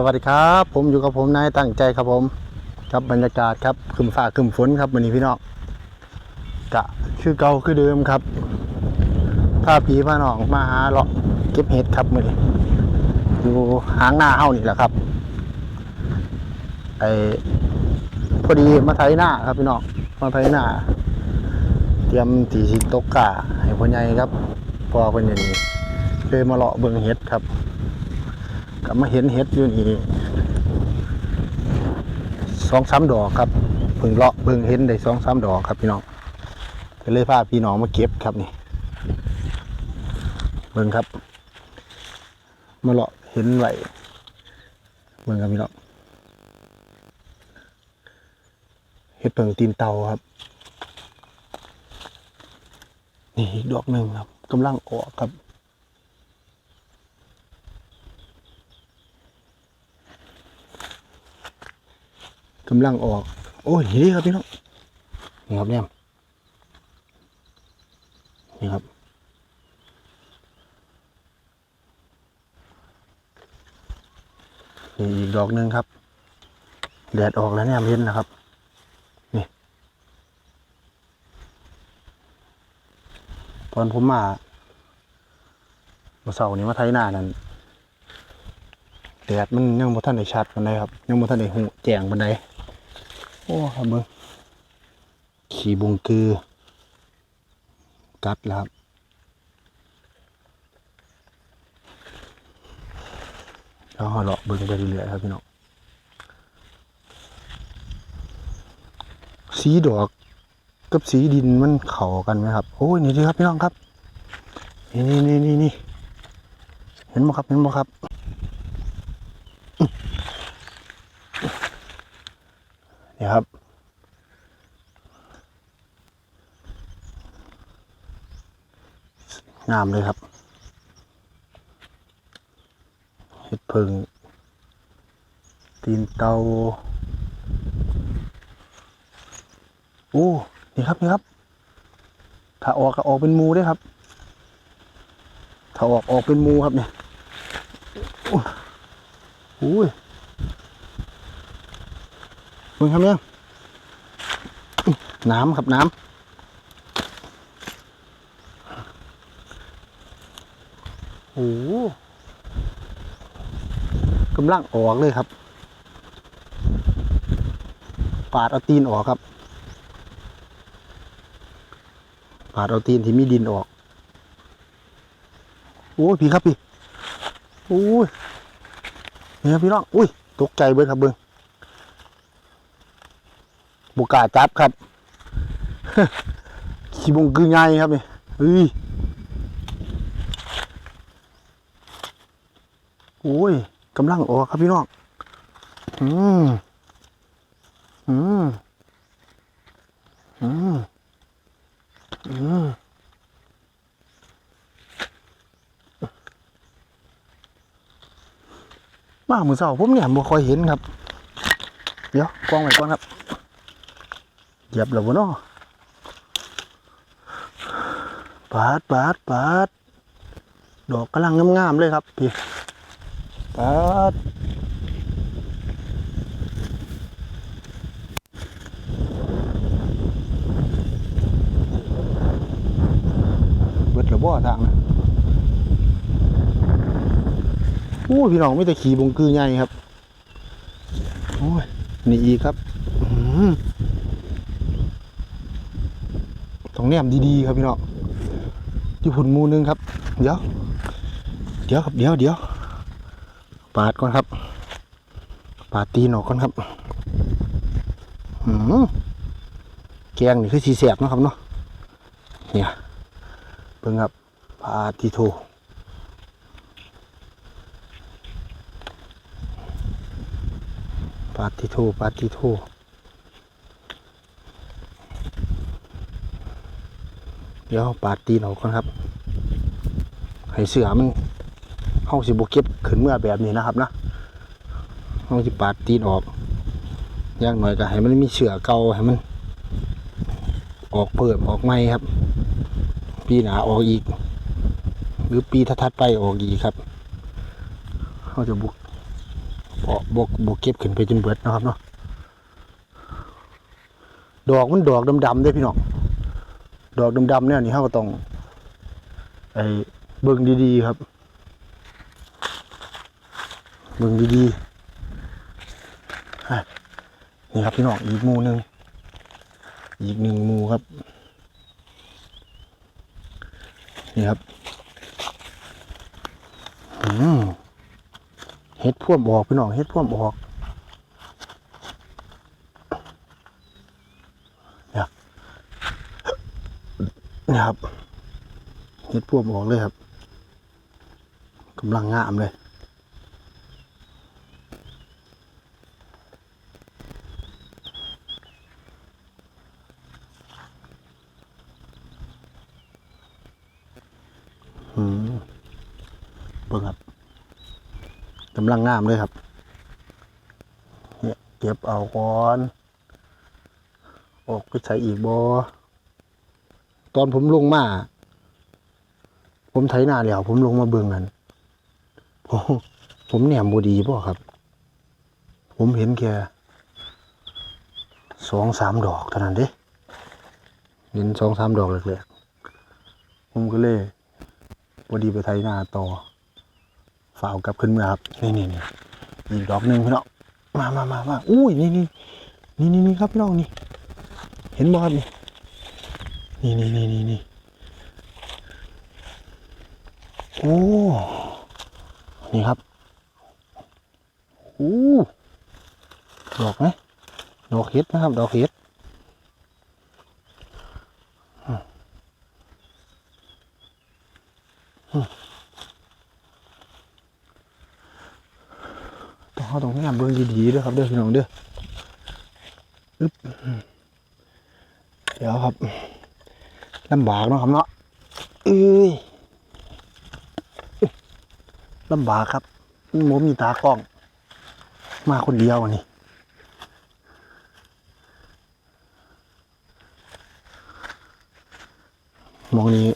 สวัสดีครับ ผมอยู่กับผมนายตั้งใจครับผมครับบรรยากาศครับขึ้นฟ้าขึ้นฝนครับวันนี้พี่น้องกะคือเก่าคือเดิมครับถ้าผีพาน้องมาหาเลาะเก็บเห็ดครับมื่อนี้อยู่หางหน้าเฮานี่แหละครับไอพอดีมาไถหน้าครับพี่น้องมาไถหน้า เตรียมตีสิตกกาให้พ่อใหญ่ครับพอเป็นอย่างนี้เลยมาเลาะเบิ่งเห็ดครับ ก็มาเห็นเห็ดอยู่นี่สองสามดอกครับเพิ่งเลาะเพิ่งเห็นได้สองสามดอกครับพี่น้องก็เลยพาพี่น้องมาเก็บครับนี่เบิ่งครับ มาเลาะเห็นไหวเบิ่งครับพี่น้องเห็ดเพิ่งตีนเตาครับ นี่อีกดอกหนึ่งครับกำลังออกครับ กำลังออก โอ้ยนี่ครับพี่น้องนี่ครับเนี่ยนี่ครับนี่อีกดอกหนึ่งครับ แดดออกแล้วเนี่ยเห็นนะครับ นี่ ตอนผมมาเมื่อเสาร์นี้มาไทยหน้านั่นแดดมันยังบ่ทันได้ชัดปานใดครับ ยังบ่ทันได้หูแจ้งปานใด โอ้ครับเบิ่งขี่บงกือ กัดแล้วครับแล้วเราเลาะเบิ่งไปเรื่อยๆครับพี่น้องสีดอกกับสีดินมันเข้ากันไหมครับ โอ้ยนี่ดีครับพี่น้องครับ นี่นี่นี่นี่เห็นบ่ครับเห็นบ่ครับ นี่ครับ งามเลยครับเห็ดเพิงตีนเตาโอ้นี่ครับนี่ครับ ถ้าออกก็ออกเป็นมูด้วยครับ ถ้าออกออกเป็นมูครับเนี่ยโอ้โอ้ย มึงครับเนี่ยน้ำครับน้ำโอ้โหกำลังออกเลยครับ ปาดเอาตีนออกครับ ปาดเอาตีนที่มีดินออก โอ้ยพี่ครับพี่โอ้ยเนี่ครับพี่น้องอุ้ย ตกใจเบิ้ครับเบิ้ง บุกาจับครับขี้บงคือไงครับนี่เฮ้ยโอ้ยกำลังออกครับพี่น้องอืมอืมอืมอืมมามือเสาผมเนี่ยบ่ค่อยเห็นครับ เดี๋ยวกล้องไว้ก่อนครับ เหยียบแล้วบ่เนาะปาดปาดปาดดอกกำลังงามๆเลยครับพี่ปาดเบิดระบ่ทางนะโอ้พี่น้องไม่แต่ขี่บงคือใหญ่ครับ โอ้ย นี่อีกครับ อือหือ ต้องแนมดีๆครับพี่น้องที่ผุนมูนึงครับ เดี๋ยว เดี๋ยวครับเดี๋ยวเดี๋ยวปาดก่อนครับ ปาดตีนออกก่อนครับหืมแกงนี่คือสีแสบนะครับเนาะเนี่ยเบิ่งครับปาดทีโทปาติโทปาติโท เดี๋ยวปาดตีนออกก่อนครับ ให้เสือมันห้องสิบุเก็บขึ้นเมื่อแบบนี้นะครับนะห้องสิปาดตีนออกอย่างหน่อยก็ให้มันมีเสือเก่าให้มัน ออกเปิดออกใหม่ครับ ปีหนาออกอีก หรือปีถัดๆไปออกอีกครับเขาจะบุกเพาะบกบกเก็บขึ้นไปจนเบิดนะครับเนาะดอกมันดอกดำๆเด้พี่น้อง ดอกดำๆเนี่ยนี่เขาก็ต้องไอ้เบิ่งดีๆครับ เบิ่งดีๆนี่ครับพี่น้องอีกมูหนึ่งอีกหนึ่งมูครับ นี่ครับอืมเฮ็ดพ่วมออกพี่น้องเฮ็ดพ่วมออกเนี่ย นี่ครับเฮ็ดพวมออกเลยครับกำลังงามเลยเบิ่งครับกำลังงามเลยครับเนี่ยเก็บเอาก่อน ออกไปใส่อีกบอ ตอนผมลงมา ผมไถนาแล้ว ผมลงมาเบิ่งกันผมผมแหนมบดีป่ะครับ ผมเห็นแค่สองสามดอกเท่านั้นเด้เห็นสองสามดอกเลยๆผมก็เลยพอดีไปไทยนาต่อฝ่าวกลับขึ้นมืองครับ นี่นี่นี่อีกดอกหนึ่งพี่น้องมามามามาอุ้ยนี่นี่นี่นี่ครับพี่น้องนี่ เห็นบอลนี่ นี่นี่นี่นี่นี่โอ้นี่ครับโอ้ดอกไหมดอกเห็ดนะครับ ดอกเห็ดต้องเขาต้องพยายามเบิ่งดีๆด้วยครับเด้อพี่น้องเด้ออึ๊บเดี๋ยวครับ ลำบากเนาะครับเนาะเอ้ยลำบากครับหมมีตากล้อง มาคนเดียวอันนี่มองนี้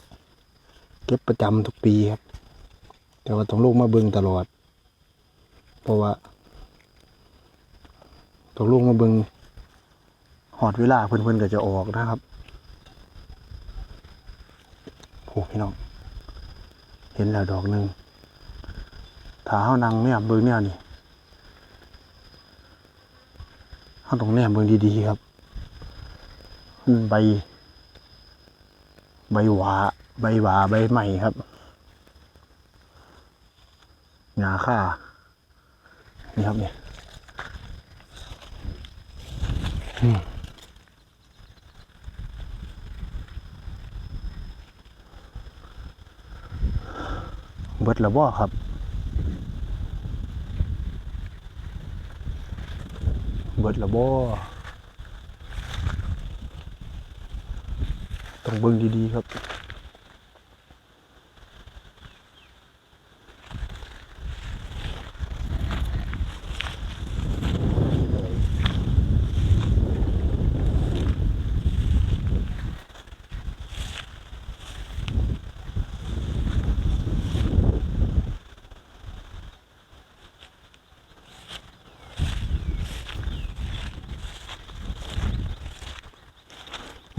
เก็บประจำทุกปีครับ แต่ว่าต้องลูกมาเบิ่งตลอด เพราะว่าตกลงมาเบิงหอดเวลาเพื่อนๆก็จะออกนะครับโอ้ พี่น้อง เห็นแล้วดอกหนึ่งถ้าเฮานั่งเนี่ยเบิงเนี่ยนี่เฮาต้องแนมเบิงดีๆครับใบ ใบหวาใบหวาใบใหม่ครับหญ้าค่านี่ครับเนี่ยอืม เบิดละบ่ครับ เบิดละบ่ต้องเบิ่งดีๆครับ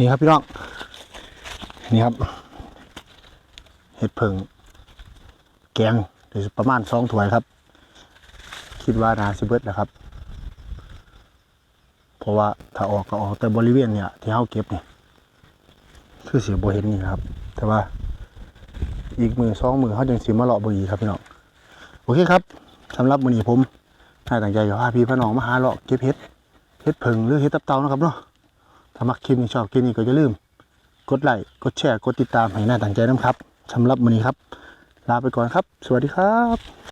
นี่ครับพี่น้อง นี่ครับ เห็ดเพิงแกงเดี๋ยวประมาณสองถ้วยครับ คิดว่านาซิเบิร์ดนะครับ เพราะว่าถ้าออกก็ออกแต่บริเวณเนี่ยที่เขาเก็บเนี่ยคือเสียบเห็นนี่ครับ แต่ว่าอีกมือสองมือเขาจังสีมาเลาะเบอีกครับพี่น้อง โอเคครับสำหรับมือนี้ผมให้ตั้งใจกับพาพี่พี่น้องมาหาเลาะเก็บเห็ดเห็ดเพิงหรือเห็ดตับเตานะครับเนาะ มักคลิปนี้ชอบคลิปนี้ก็อย่าลืม กดไลค์กดแชร์กดติดตามให้หน้าต่างใจน้ำครับสำหรับวันนี้ครับ ลาไปก่อนครับ สวัสดีครับ